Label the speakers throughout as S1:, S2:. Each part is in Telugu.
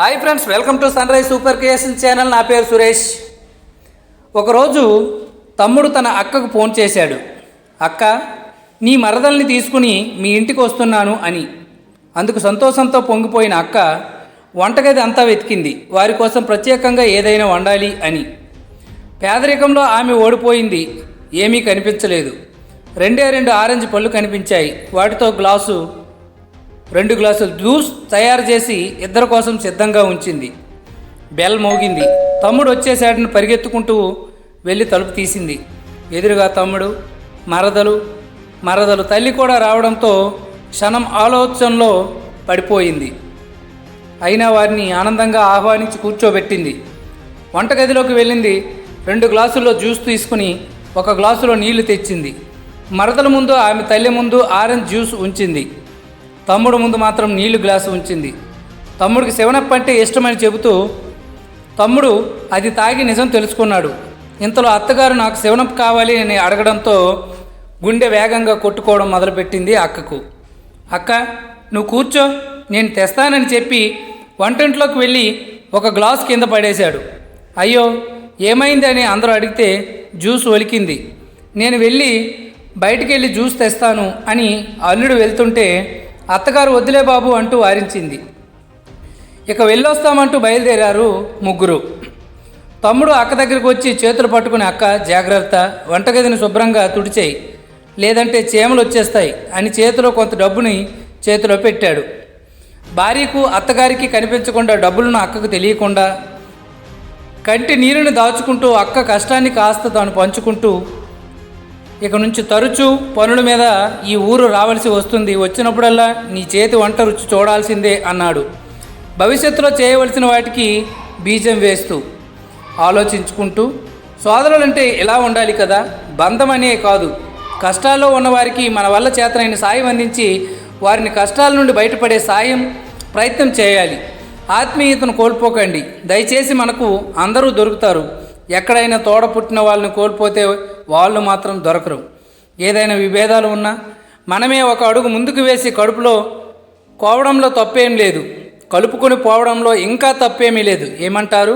S1: Hi friends welcome to Sunrise Super Creation channel. నా పేరు సురేష్. ఒకరోజు తమ్ముడు తన అక్కకు ఫోన్ చేశాడు. అక్క నీ మరదల్ని తీసుకుని మీ ఇంటికి వస్తున్నాను అని. అందుకు సంతోషంతో పొంగిపోయిన అక్క వంటగది అంతా వెతికింది. వారి కోసం ప్రత్యేకంగా ఏదైనా వండాలి అని. పేదరికంలో ఆమె ఓడిపోయింది. ఏమీ కనిపించలేదు. రెండే రెండు ఆరెంజ్ పళ్ళు కనిపించాయి. వాటితో గ్లాసు రెండు గ్లాసులు జ్యూస్ తయారు చేసి ఇద్దరి కోసం సిద్ధంగా ఉంచింది. బెల్ మోగింది. తమ్ముడు వచ్చేసాడని పరిగెత్తుకుంటూ వెళ్ళి తలుపు తీసింది. ఎదురుగా తమ్ముడు మరదలు మరదలు తల్లి కూడా రావడంతో క్షణం ఆలోచనలో పడిపోయింది. అయినా వారిని ఆనందంగా ఆహ్వానించి కూర్చోబెట్టింది. వంటగదిలోకి వెళ్ళింది. రెండు గ్లాసుల్లో జ్యూస్ తీసుకుని ఒక గ్లాసులో నీళ్ళు తెచ్చింది. మరదల ముందు ఆమె తల్లి ముందు ఆరెంజ్ జ్యూస్ ఉంచింది. తమ్ముడు ముందు మాత్రం నీళ్ళు గ్లాసు ఉంచింది. తమ్ముడికి సెవెనప్ అంటే ఇష్టమని చెబుతూ తమ్ముడు అది తాగి నిజం తెలుసుకున్నాడు. ఇంతలో అత్తగారు నాకు సెవెనప్ కావాలి అని అడగడంతో గుండె వేగంగా కొట్టుకోవడం మొదలుపెట్టింది అక్కకు. అక్క నువ్వు కూర్చో నేను తెస్తానని చెప్పి వంటింట్లోకి వెళ్ళి ఒక గ్లాస్ కింద పడేశాడు. అయ్యో ఏమైంది? అని అందరూ అడిగితే జ్యూస్ ఒలికింది. నేను వెళ్ళి బయటికి వెళ్ళి జ్యూస్ తెస్తాను అని అల్లుడు వెళ్తుంటే అత్తగారు వద్దులే బాబు అంటూ వారించింది. ఇక వెళ్ళొస్తామంటూ బయలుదేరారు ముగ్గురు. తమ్ముడు అక్క దగ్గరికి వచ్చి చేతులు పట్టుకుని అక్క జాగ్రత్త. వంటగదిని శుభ్రంగా తుడిచేయి. లేదంటే చీమలు వచ్చేస్తాయి అని చేతిలో కొంత డబ్బుని చేతిలో పెట్టాడు. భార్యకు అత్తగారికి కనిపించకుండా డబ్బులను అక్కకు తెలియకుండా కంటి నీరుని దాచుకుంటూ అక్క కష్టాన్ని కాస్త తాను పంచుకుంటూ ఇక నుంచి తరచూ పనుల మీద ఈ ఊరు రావాల్సి వస్తుంది. వచ్చినప్పుడల్లా నీ చేతి వంట రుచి చూడాల్సిందే అన్నాడు. భవిష్యత్తులో చేయవలసిన వాటికి బీజం వేస్తూ ఆలోచించుకుంటూ సోదరులంటే ఇలా ఉండాలి కదా బంధం అనే కాదు. కష్టాల్లో ఉన్నవారికి మన వల్ల చేతనైన సాయం అందించి వారిని కష్టాల నుండి బయటపడే సాయం ప్రయత్నం చేయాలి. ఆత్మీయతను కోల్పోకండి. దయచేసి మనకు అందరూ దొరుకుతారు. ఎక్కడైనా తోడ పుట్టిన వాళ్ళని కోల్పోతే వాళ్ళు మాత్రం దొరకరు. ఏదైనా విభేదాలు ఉన్నా మనమే ఒక అడుగు ముందుకు వేసి కడుపులో కోవడంలో తప్పేం లేదు. కలుపుకొని పోవడంలో ఇంకా తప్పేమీ లేదు. ఏమంటారు?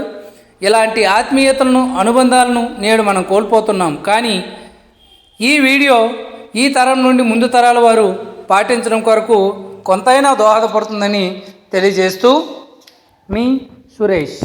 S1: ఇలాంటి ఆత్మీయతలను అనుబంధాలను నేడు మనం కోల్పోతున్నాం. కానీ ఈ వీడియో ఈ తరం నుండి ముందు తరాల వారు పాటించడం కొరకు కొంతైనా దోహదపడుతుందని తెలియజేస్తూ మీ సురేష్.